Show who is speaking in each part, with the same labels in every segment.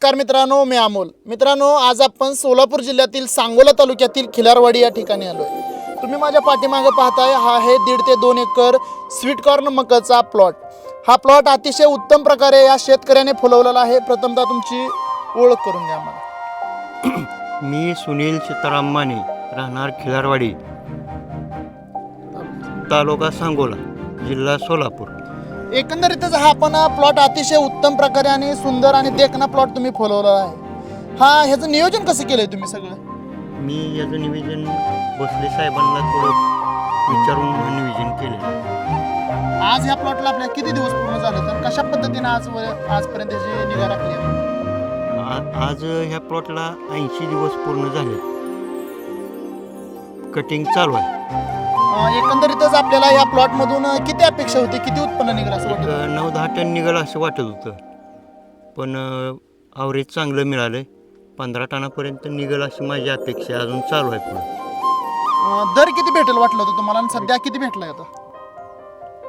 Speaker 1: नमस्कार मित्रांनो मी अमोल. मित्रांनो आज आपण सोलापूर जिल्ह्यातील सांगोला तालुक्यातील खिलारवाडी या ठिकाणी आलो आहे तुम्ही माझ्या पाठीमागे पाहताय हा आहे दीड ते दोन एकर स्वीट कॉर्न मकाचा प्लॉट हा प्लॉट अतिशय उत्तम प्रकारे या शेतकऱ्याने फुलवलेला आहे. प्रथमतः तुमची ओळख करून द्या मला
Speaker 2: मी सुनील सीताराम माने राहणार खिलारवाडी तालुका सांगोला जिल्हा सोलापूर.
Speaker 1: एकंदरीतच हा आपण प्लॉट अतिशय उत्तम प्रकारे आणि सुंदर आणि देखना प्लॉट तुम्ही फुलवलेला आहे. हा ह्याचं नियोजन कसं केलंय तुम्ही सगळं?
Speaker 2: मी याचं निवेदन भोसले साहेबांना थोडं विचारून नियोजन केले
Speaker 1: आज ह्या प्लॉटला आपल्या किती दिवस पूर्ण झाले? तर कशा पद्धतीने आज आजपर्यंत त्याची निगा राखली आहे?
Speaker 2: आ- आज ह्या प्लॉटला ऐंशी दिवस पूर्ण झाले. कटिंग चालू आहे.
Speaker 1: एकंदरीतच आपल्याला या प्लॉट मधून किती अपेक्षा होती? किती उत्पन्न निघालं असं
Speaker 2: एक
Speaker 1: वाटतं
Speaker 2: नऊ दहा टन निघालं असं वाटत होतं. पण आवरेज चांगलं मिळालं पंधरा टनापर्यंत निघेल अशी माझी अपेक्षा. अजून चालू आहे पुढं.
Speaker 1: अं, दर किती भेटेल वाटलं होतं तुम्हाला? आणि सध्या किती भेटलाय आता?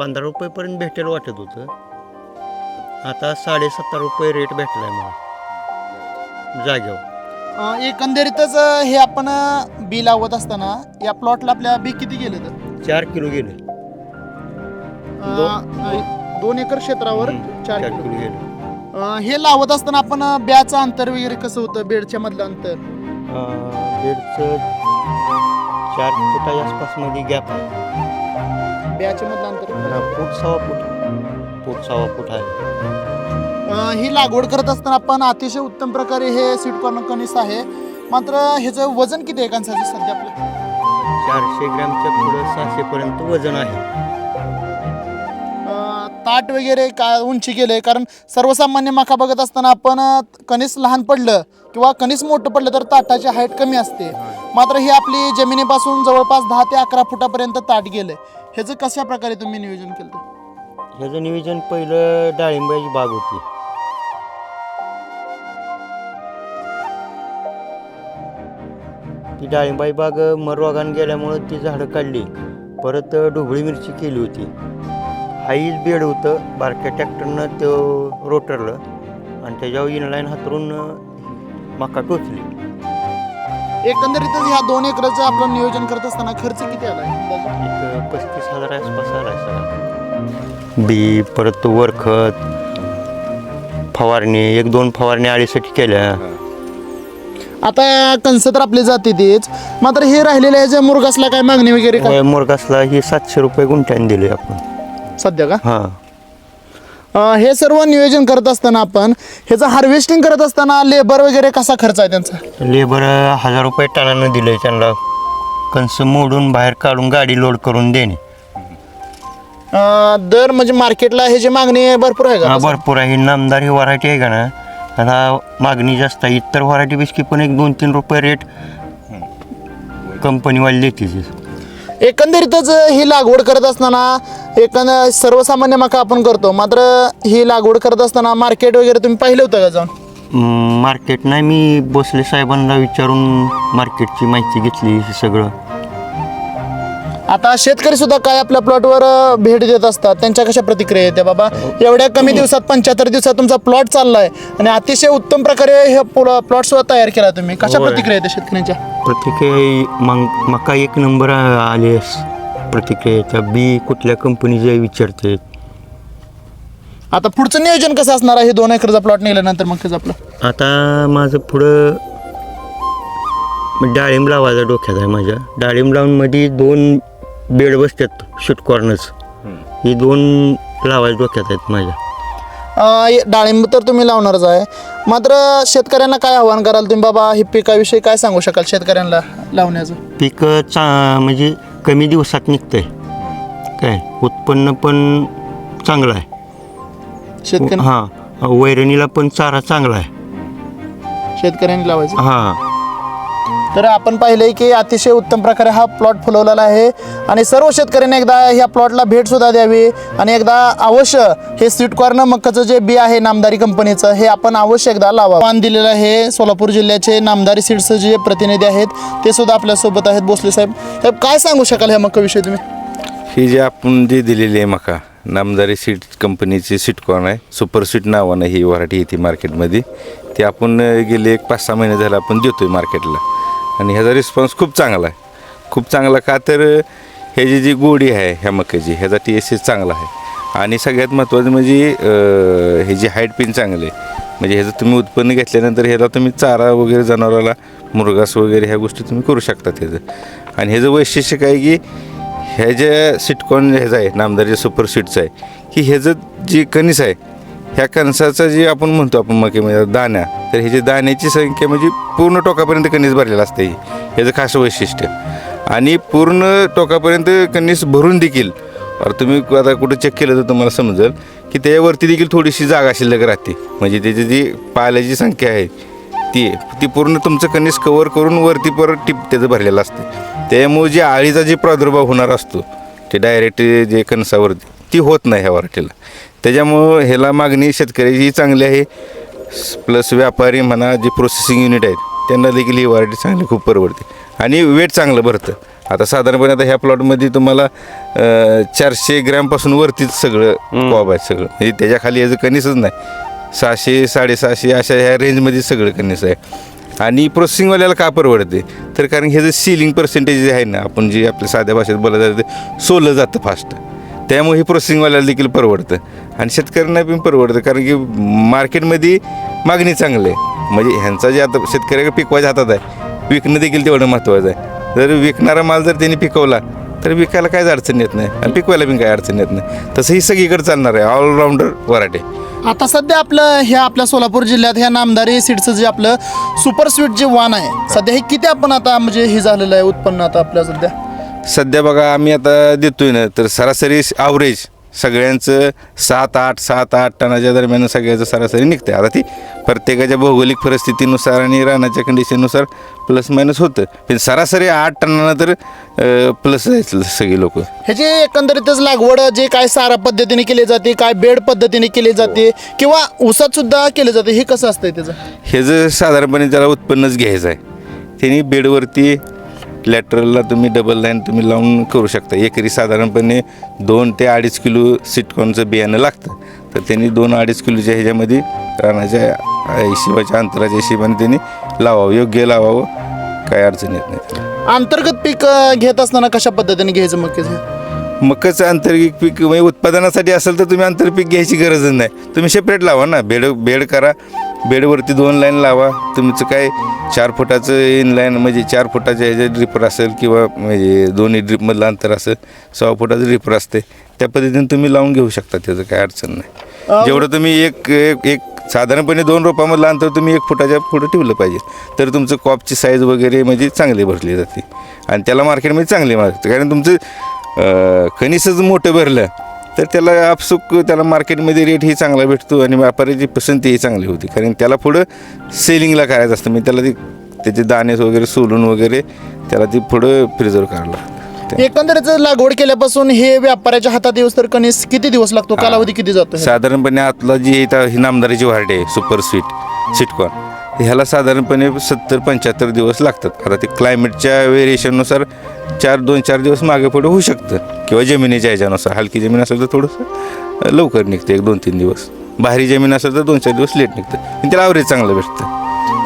Speaker 2: पंधरा रुपयेपर्यंत भेटेल वाटत होतं. आता साडेसत्तर रुपये रेट भेटलाय मला. जाग्यावर
Speaker 1: अं, एकंदरीतच अं, हे आपण अं, बी लावत असताना या प्लॉटला आपल्या बी किती गेले तर?
Speaker 2: चार किलो गेले.
Speaker 1: अं, दोन एकर क्षेत्रावर
Speaker 2: हम्म,
Speaker 1: चार
Speaker 2: चार
Speaker 1: किलो.
Speaker 2: किलो गेले.
Speaker 1: अं, हे लावत असताना आपण अं, ब्याचं अंतर वगैरे कसं होतं? बेडच्या मधलं अंतर?
Speaker 2: अं, बेडचं चार फुटाच्या आसपासमध्ये गॅप आहे.
Speaker 1: ब्याच्या मधलं अंतर
Speaker 2: हा, फूट सव्वा फूट. फूट सव्वा फूट आहे.
Speaker 1: अं, ही लागवड करत असताना आपण अतिशय उत्तम प्रकारे हे सीड कॉर्न कनिस आहे. मात्र ह्याचं वजन किती आहे? कांसाचं सध्या आपलं
Speaker 2: चारशे ग्रॅमच्या पुढं सहाशेपर्यंत वजन आहे.
Speaker 1: ताट वगैरे का उंची गेले कारण सर्वसामान्य मका बघत असताना आपण अं, कणीस लहान पडलं किंवा कणीस मोठं पडलं तर ताटाची हाईट कमी असते. मात्र ही आपली जमिनीपासून जवळपास दहा ते अकरा फुटापर्यंत ताट गेलं ह्याचं कशा प्रकारे तुम्ही नियोजन केलं
Speaker 2: ह्याचं नियोजन पहिलं डाळिंबाची बाग होती. ती डाळिंबाई बाग मरवागान गेल्यामुळं ती झाडं काढली. परत ढोबळी मिरची केली होती. हाईच बेड होतं बारक्या ट्रॅक्टरनं तो रोटरलं आणि त्याच्यावर इनलाईन हातरून मका टोचली.
Speaker 1: एकंदरीतच ह्या दोन एकराचं आपलं नियोजन करत असताना खर्च किती आला?
Speaker 2: एक पस्तीस हजार आसपास आला सगळा. बी परत वरखत फवारणी एक दोन फवारणी आळीसाठी केल्या.
Speaker 1: आता कणसं तर आपली जाते तेच. मात्र हे राहिलेले ह्याच्या मुरगासला काय मागणी वगैरे का
Speaker 2: मुरगासला ही सातशे रुपये गुंठ्याने दिले आपण.
Speaker 1: सध्या का?
Speaker 2: हां.
Speaker 1: अं, हे सर्व नियोजन करत असताना आपण ह्याचं हार्वेस्टिंग करत असताना लेबर वगैरे कसा खर्च आहे त्यांचा?
Speaker 2: लेबर हजार रुपये टनानं दिले त्यांना. कंस मोडून बाहेर काढून गाडी लोड करून देणे.
Speaker 1: अं, दर म्हणजे मार्केटला ह्याची मागणी भरपूर आहे
Speaker 2: हा,
Speaker 1: का
Speaker 2: भरपूर आहे. ही नामदार ही व्हरायटी आहे का ना? आता मागणी जास्त आहे. इतर व्हरायटी पण एक दोन तीन रुपये रेट कंपनीवाली देते.
Speaker 1: एकंदरीतच ही लागवड करत असताना एकंद सर्वसामान्य मका आपण करतो. मात्र ही लागवड करत असताना मार्केट वगैरे तुम्ही पाहिलं होतं का जाऊन?
Speaker 2: मार्केट नाही. मी भोसले साहेबांना विचारून मार्केटची माहिती घेतली हे सगळं.
Speaker 1: आता शेतकरी सुद्धा काय आपल्या प्लॉटवर भेट देत असतात? त्यांच्या कशा प्रतिक्रिया येते बाबा? एवढ्या कमी दिवसात पंच्याहत्तर दिवसात तुमचा प्लॉट चाललाय आणि अतिशय उत्तम प्रकारे हे प्लॉट सुद्धा तयार केला तुम्ही. कशा
Speaker 2: होय.
Speaker 1: प्रतिक्रिया येते शेतकऱ्यांच्या?
Speaker 2: प्रतिक्रिया मग मका एक नंबर आले प्रतिक्रियाच्या. बी कुठल्या कंपनीचे विचारते.
Speaker 1: आता पुढचं नियोजन कसं असणार आहे? हे दोन एकरचा प्लॉट निघाल्यानंतर मग त्याचं आपलं?
Speaker 2: आता माझं पुढं डाळिंब लावायचा डोक्यात आहे माझ्या. डाळिंब लावून मध्ये दोन बेड बसतात शूट कॉर्नर्स ही दोन लावायच्या डोक्यात आहेत माझ्या.
Speaker 1: अं, हे डाळिंब तर तुम्ही लावणारच आहे. मात्र शेतकऱ्यांना काय आव्हान कराल तुम्ही? बाबा हे पिकाविषयी काय सांगू शकाल शेतकऱ्यांना लावण्याचं?
Speaker 2: पीक चा म्हणजे कमी दिवसात निघतंय. काय? उत्पन्न पण चांगलं आहे.
Speaker 1: शेतकरी
Speaker 2: हां वैरणीला पण चारा चांगला आहे.
Speaker 1: शेतकऱ्यांनी लावायचं?
Speaker 2: हां.
Speaker 1: तर आपण पाहिलंय की अतिशय उत्तम प्रकारे हा प्लॉट फुलवलेला आहे. आणि सर्व शेतकऱ्यांनी एकदा ह्या प्लॉटला भेटसुद्धा द्यावी. आणि एकदा अवश्य हे स्वीट कॉर्न मक्काचं जे बी आहे नामदारी कंपनीचं हे आपण अवश्य एकदा लावा मान दिलेलं आहे सोलापूर जिल्ह्याचे नामदारी सीड्सचे जे प्रतिनिधी आहेत ते सुद्धा आपल्यासोबत आहेत भोसले साहेब. साहेब काय सांगू शकाल ह्या मक्काविषयी तुम्ही?
Speaker 3: ही जी आपण जी दिलेली आहे मका नामदारी सीट कंपनीची सीटकॉर्न आहे. सुपर सीट नावानं ही व्हरायटी येते मार्केटमध्ये ती आपण गेले एक पाच सहा महिने झालं आपण देतो आहे मार्केटला आणि ह्याचा रिस्पॉन्स खूप चांगला आहे. खूप चांगला का तर ह्याची जी गोडी आहे ह्या मक्याची ह्याचा टी एस सी चांगला आहे. आणि सगळ्यात महत्त्वाचं म्हणजे ह्याची हाईट पिन चांगली आहे. म्हणजे ह्याचं तुम्ही उत्पन्न घेतल्यानंतर ह्याला तुम्ही चारा वगैरे जनावराला मुरगास वगैरे ह्या गोष्टी तुम्ही करू शकता त्याचं. आणि ह्याचं वैशिष्ट्य काय की ह्या ज्या सिटकॉन ह्याचं आहे नामदारच्या सुपर सीटचं आहे की ह्याचं जी कणीस आहे ह्या कणसाचं जे आपण म्हणतो आपण मकेमध्ये दाण्या तर ह्याची दाण्याची संख्या म्हणजे पूर्ण टोकापर्यंत कणीस भरलेलं असतं हे. ह्याचं खास वैशिष्ट्य. आणि पूर्ण टोकापर्यंत कणीस भरून देखील और तुम्ही आता कुठं चेक केलं तर तुम्हाला समजेल की त्याच्यावरती देखील थोडीशी जागा शिल्लक राहते. म्हणजे त्याची जी पाल्याची संख्या आहे ती ती पूर्ण तुमचं कणीस कवर करून वरती परत टिप त्याचं भरलेलं असतं. त्यामुळे जे आळीचा जे प्रादुर्भाव होणार असतो ते डायरेक्ट जे कणसावरती ती होत नाही ह्या वराठीला. त्याच्यामुळं ह्याला मागणी शेतकऱ्याची चांगली आहे. प्लस व्यापारी म्हणा जे प्रोसेसिंग युनिट आहेत त्यांना देखील ही व्हरायटी चांगली खूप परवडते. आणि वेट चांगलं भरतं. आता साधारणपणे आता ह्या प्लॉटमध्ये तुम्हाला चारशे ग्रॅमपासून वरतीच सगळं कॉब आहे सगळं. म्हणजे त्याच्याखाली याचं कणीसच नाही. सहाशे साडेसहाशे अशा ह्या रेंजमध्ये सगळं कणीस आहे. आणि प्रोसेसिंगवाल्याला का परवडते? तर कारण हे जे सीलिंग पर्सेंटेज जे आहे ना आपण जे आपल्या साध्या भाषेत बोलत जातं ते सोलं जातं फास्ट त्यामुळे हे प्रोसेसिंगवाल्याला देखील परवडतं. आणि शेतकऱ्यांना पण परवडतं कारण की मार्केटमध्ये मागणी चांगली आहे. म्हणजे ह्यांचा जे आता शेतकऱ्याला पिकवायच्या हातात आहे विकणं देखील तेवढं महत्त्वाचं आहे. जर विकणारा माल जर त्यांनी पिकवला तर विकायला काहीच अडचण येत नाही आणि पिकवायला पण काही अडचण येत नाही. तसं ही सगळीकडे चालणार आहे ऑलराऊंडर वराटे
Speaker 1: आता सध्या आपलं ह्या आपल्या सोलापूर जिल्ह्यात ह्या नामदारी सीडचं जे आपलं सुपर स्वीट जे वाण आहे सध्या हे किती आपण आता म्हणजे हे झालेलं आहे उत्पन्न आता आपल्या सध्या?
Speaker 3: सध्या बघा आम्ही आता देतोय ना तर सरासरी ॲव्हरेज सगळ्यांचं सात आठ सात आठ टनाच्या दरम्यान सगळ्याचं सरासरी निघते आता ती प्रत्येकाच्या भौगोलिक परिस्थितीनुसार आणि रानाच्या कंडिशननुसार प्लस मायनस होतं. पण सरासरी आठ टनानं तर प्लस आहेत सगळी लोक.
Speaker 1: ह्याची एकंदरीतच लागवड जे काय सारा पद्धतीने केली जाते काय बेड पद्धतीने केली जाते किंवा ऊसात सुद्धा केले जाते हे कसं असतंय त्याचं?
Speaker 3: हे जर साधारणपणे त्याला उत्पन्नच घ्यायचं आहे. त्यांनी बेडवरती लॅटरलला तुम्ही डबल लाईन तुम्ही लावून करू शकता. एकरी साधारणपणे दोन ते अडीच किलो सिटकॉनचं बियाणं लागतं. तर त्यांनी दोन अडीच किलोच्या ह्याच्यामध्ये रानाच्या हिशोबाच्या अंतराच्या हिशोबाने त्यांनी लावावं. योग्य लावावं. काय अडचण येत नाही
Speaker 1: अंतर्गत पीक घेत असताना कशा पद्धतीने घ्यायचं मग हे?
Speaker 3: मकाचं आंतरिक पीक म्हणजे उत्पादनासाठी असेल तर तुम्ही आंतरपीक घ्यायची गरजच नाही. तुम्ही सेपरेट लावा ना. बेड बेड करा. बेडवरती दोन लाईन लावा. तुमचं काय चार फुटाचं इन लाईन म्हणजे चार फुटाचं ह्याचं ड्रिपर असेल किंवा म्हणजे दोन्ही ड्रिपमधलं अंतर असेल सहा फुटाचं ड्रिपर असते. त्या पद्धतीने तुम्ही लावून घेऊ शकता त्याचं काय अडचण नाही. जेवढं तुम्ही एक एक एक साधारणपणे दोन रोपामधलं अंतर तुम्ही एक फुटाच्या पुढं ठेवलं पाहिजे. तर तुमचं कॉपची साईज वगैरे म्हणजे चांगली भरली जाते. आणि त्याला मार्केटमध्ये चांगली मार्केट कारण तुमचं कणीसच मोठं भरलं तर त्याला आपसुक त्याला मार्केटमध्ये रेट ही चांगला भेटतो आणि व्यापाऱ्याची पसंती ही चांगली होती. कारण त्याला पुढं सेलिंगला करायचं असतं. म्हणजे त्याला ती त्याचे दाणे वगैरे सोलून वगैरे त्याला ती पुढं प्रिझर्व करायला लागतं.
Speaker 1: एकंदरीत लागवड केल्यापासून हे व्यापाऱ्याच्या हातात येऊस तर कणीस किती दिवस लागतो? कालावधी किती जातो?
Speaker 3: साधारणपणे आतला जी ही नामदारीची व्हरायटी आहे सुपर स्वीट सिटकॉन ह्याला साधारणपणे सत्तर पंच्याहत्तर दिवस लागतात. आता ते क्लायमेटच्या व्हेरिएशननुसार चार दोन चार दिवस मागे पुढे होऊ शकतं. किंवा जमिनीच्या ह्याच्यानुसार. हलकी जमीन असेल तर थोडंसं लवकर निघतं एक दोन तीन दिवस. भारी जमीन असेल तर दोन चार दिवस लेट निघतं. आणि त्याला ॲव्हरेज चांगलं भेटतं.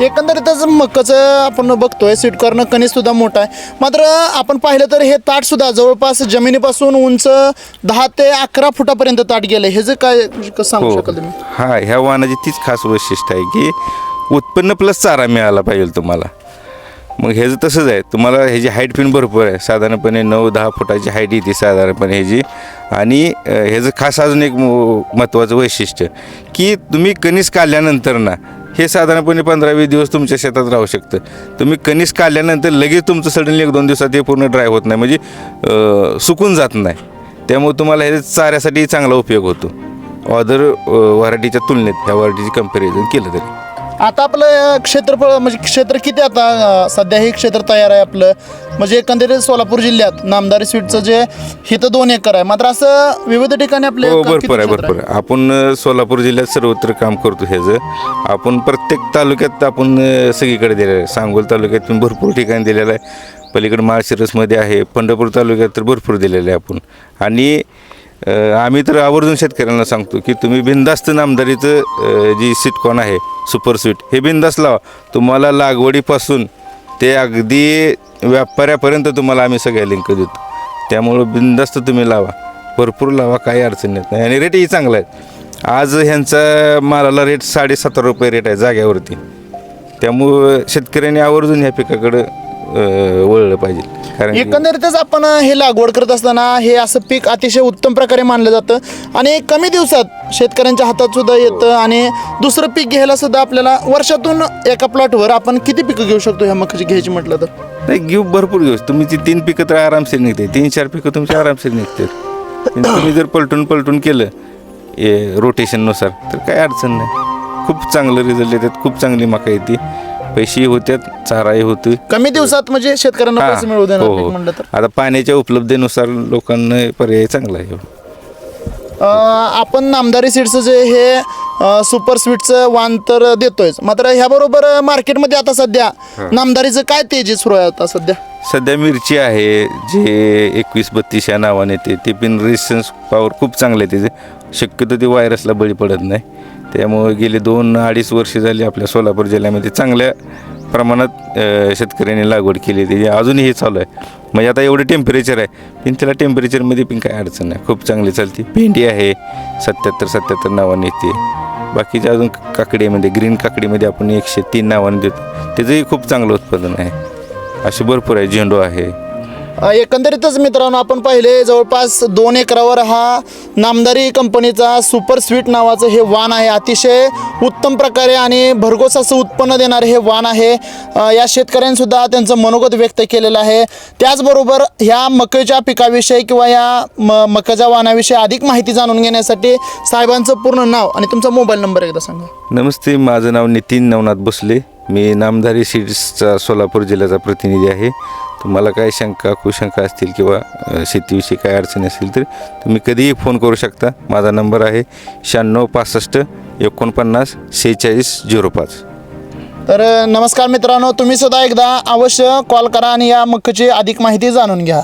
Speaker 1: एकंदरीतच मक्काचं आपण बघतोय सीटकॉर्न कणीस सुद्धा मोठा आहे. मात्र आपण पाहिलं तर हे ताट सुद्धा जवळपास जमिनीपासून उंच दहा ते अकरा फुटापर्यंत ताट गेलं हे जे काय कसं सांगू
Speaker 3: हो.
Speaker 1: शकाल तुम्ही?
Speaker 3: हा ह्या वाहनाची तीच खास वैशिष्ट्य आहे की उत्पन्न प्लस चारा मिळाला पाहिजे तुम्हाला. मग ह्याचं तसंच आहे तुम्हाला ह्याची हाईट पण भरपूर आहे साधारणपणे नऊ दहा फुटाची हाईट येते साधारणपणे ह्याची आणि ह्याचं खास अजून एक महत्त्वाचं वैशिष्ट्य की तुम्ही कणीस काढल्यानंतर ना हे साधारणपणे पंधरा वीस दिवस तुमच्या शेतात राहू शकतं. तुम्ही कणीस काढल्यानंतर लगेच तुमचं सडनली एक दोन दिवसात हे पूर्ण ड्राय होत नाही म्हणजे सुकून जात नाही. त्यामुळे तुम्हाला हे चाऱ्यासाठी चांगला उपयोग होतो. ऑदर व्हरायटीच्या तुलनेत ह्या व्हरायटीची कंपॅरिझन केलं तरी.
Speaker 1: आता आपलं क्षेत्रफळ म्हणजे क्षेत्र किती आता सध्या हे क्षेत्र तयार आहे आपलं? म्हणजे एकंदरीत सोलापूर जिल्ह्यात नामदारी स्वीटचं जे हिथं दोन एकर आहे. मात्र असं विविध ठिकाणी आपले
Speaker 3: हो भरपूर आहे भरपूर आहे? आपण सोलापूर जिल्ह्यात सर्वत्र काम करतो ह्याचं आपण प्रत्येक तालुक्यात आपण सगळीकडे दिलेलं आहे. सांगोल तालुक्यात पण भरपूर ठिकाणी दिलेलं आहे. पलीकडे माळशिरसमध्ये आहे. पंढरपूर तालुक्यात तर भरपूर दिलेलं आहे आपण. आणि आम्ही तर आवर्जून शेतकऱ्यांना सांगतो की तुम्ही बिंदास्त नामदारीचं जी सिटकॉन आहे सुपर स्वीट हे बिंदास्त लावा. तुम्हाला लागवडीपासून ते अगदी व्यापाऱ्यापर्यंत तुम्हाला आम्ही सगळ्या लिंक देतो. त्यामुळं बिंदास्त तुम्ही लावा. भरपूर लावा काही अडचण येत नाही. आणि रेटही चांगला आहे. आज ह्यांचा मालाला रेट साडेसतरा रुपये रेट आहे जाग्यावरती त्यामुळं शेतकऱ्यांनी आवर्जून ह्या पिकाकडं अ, वळलं पाहिजे. कारण की-
Speaker 1: एकंदरीतच आपण हे लागवड करत असताना हे असं पीक अतिशय उत्तम प्रकारे मानलं जातं आणि कमी दिवसात शेतकऱ्यांच्या हातात सुद्धा येतं आणि दुसरं पीक घ्यायला सुद्धा आपल्याला वर्षातून एका प्लॉटवर आपण किती पिकं घेऊ शकतो ह्या मकाची घ्यायची म्हटलं तर?
Speaker 3: नाही घेऊ भरपूर घेऊ. तुम्ही ती तीन पिकं तर आरामशीर निघते. तीन चार पिकं तुमची आरामशीर निघते. तुम्ही जर पलटून पलटून केलं रोटेशननुसार तर काय अडचण नाही. खूप चांगलं रिझल्ट येतात खूप चांगली मका येते. पैसेही होत्यात चाराही होतो.
Speaker 1: कमी दिवसात म्हणजे शेतकऱ्यांना पैसे मिळवू देणार
Speaker 3: हो,
Speaker 1: पीक
Speaker 3: हो.
Speaker 1: म्हणलं तर?
Speaker 3: आता पाण्याच्या उपलब्धतेनुसार लोकांना पर्याय चांगला आहे.
Speaker 1: अं, आपण नामदारी सीड्सचं जे हे अं, सुपर स्वीटचं वाण तर देतोयच. मात्र ह्याबरोबर मार्केटमध्ये आता सध्या नामदारीचं काय तेजी सुरू आहे आता सध्या?
Speaker 3: सध्या मिरची आहे जे एकवीस बत्तीस या नावाने ते ते पण रेजिस्टन्स पॉवर खूप चांगलं आहे त्याचे शक्यतो ते व्हायरसला बळी पडत नाही. त्यामुळे गेले दोन अडीच वर्ष झाली आपल्या सोलापूर जिल्ह्यामध्ये चांगल्या प्रमाणात शेतकऱ्यांनी लागवड केली त्याची अजूनही हे चालू आहे. म्हणजे आता एवढं टेम्परेचर आहे पण त्याला टेम्परेचरमध्ये पण काही अडचण नाही. खूप चांगली चालते. भेंडी आहे सत्याहत्तर सत्याहत्तर नावाने येते. बाकीच्या अजून काकडीमध्ये ग्रीन काकडीमध्ये आपण एकशे तीन नावाने देतो. त्याचंही खूप चांगलं उत्पादन आहे. असे भरपूर आहे झेंडू आहे.
Speaker 1: एकंदरीतच मित्रांनो आपण पाहिले जवळपास दोन एकरावर हा नामदारी कंपनीचा सुपर स्वीट नावाचं हे वाण आहे. अतिशय उत्तम प्रकारे आणि भरघोस असं उत्पन्न देणारे हे वाण आहे. या शेतकऱ्यांनीसुद्धा त्यांचं मनोगत व्यक्त केलेलं आहे. त्याचबरोबर ह्या मकईच्या पिकाविषयी किंवा या म मकाच्या वाणाविषयी अधिक माहिती जाणून घेण्यासाठी साहेबांचं पूर्ण नाव आणि तुमचा मोबाईल नंबर एकदा सांगा.
Speaker 3: नमस्ते माझं नाव नितीन नवनाथ भोसले. मी नामधारी सीड्सचा सोलापूर जिल्ह्याचा प्रतिनिधी आहे. तुम्हाला काय शंका कुशंका असतील किंवा शेतीविषयी काय अडचणी असतील तर तुम्ही कधीही फोन करू शकता. माझा नंबर आहे शहाण्णव पासष्ट एकोणपन्नास सेहेचाळीस झिरो पाच.
Speaker 1: तर नमस्कार मित्रांनो तुम्ही सुद्धा एकदा अवश्य कॉल करा आणि या मक्कची अधिक माहिती जाणून घ्या.